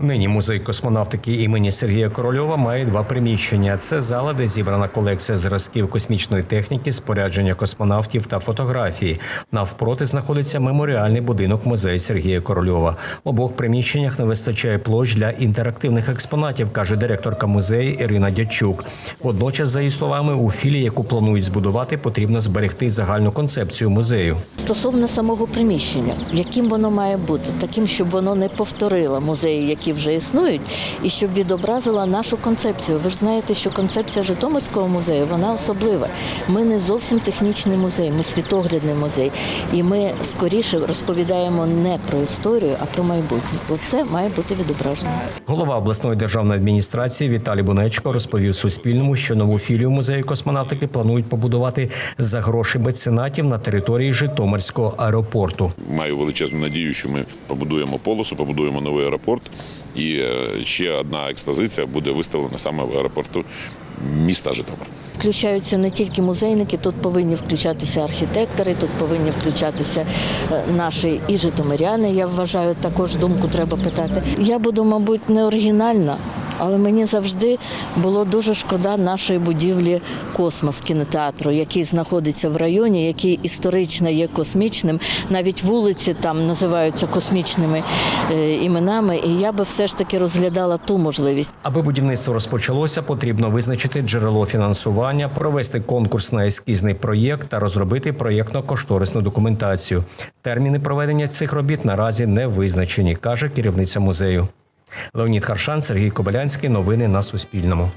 Нині музей космонавтики імені Сергія Корольова має два приміщення. Це зала, де зібрана колекція зразків космічної техніки, спорядження космонавтів та фотографії. Навпроти знаходиться меморіальний будинок музею Сергія Корольова. В обох приміщеннях не вистачає площ для інтерактивних експонатів, каже директорка музею Ірина Дячук. Водночас, за її словами, у філії, яку планують збудувати, потрібно зберегти загальну концепцію музею. Стосовно самого приміщення, яким воно має бути, таким, щоб воно не повторило музеї, які вже існують, і щоб відобразила нашу концепцію. Ви ж знаєте, що концепція Житомирського музею вона особлива. Ми не зовсім технічний музей, ми світоглядний музей. І ми скоріше розповідаємо не про історію, а про майбутнє. Оце має бути відображено. Голова обласної державної адміністрації Віталій Бунечко розповів Суспільному, що нову філію музею космонавтики планують побудувати за гроші меценатів на території Житомирського аеропорту. Маю величезну надію, що ми побудуємо полосу, побудуємо новий аеропорт. І е, ще одна експозиція буде виставлена саме в аеропорту міста Житомир. Включаються не тільки музейники, тут повинні включатися архітектори, тут повинні включатися е, наші і житомиряни. Я вважаю, також думку треба питати. Я буду, мабуть, не оригінальна. Але мені завжди було дуже шкода нашої будівлі космос кінотеатру, який знаходиться в районі, який історично є космічним. Навіть вулиці там називаються космічними е, іменами. І я би все ж таки розглядала ту можливість. Аби будівництво розпочалося, потрібно визначити джерело фінансування, провести конкурс на ескізний проєкт та розробити проєктно-кошторисну документацію. Терміни проведення цих робіт наразі не визначені, каже керівниця музею. Леонід Харшан, Сергій Кобилянський. Новини на Суспільному.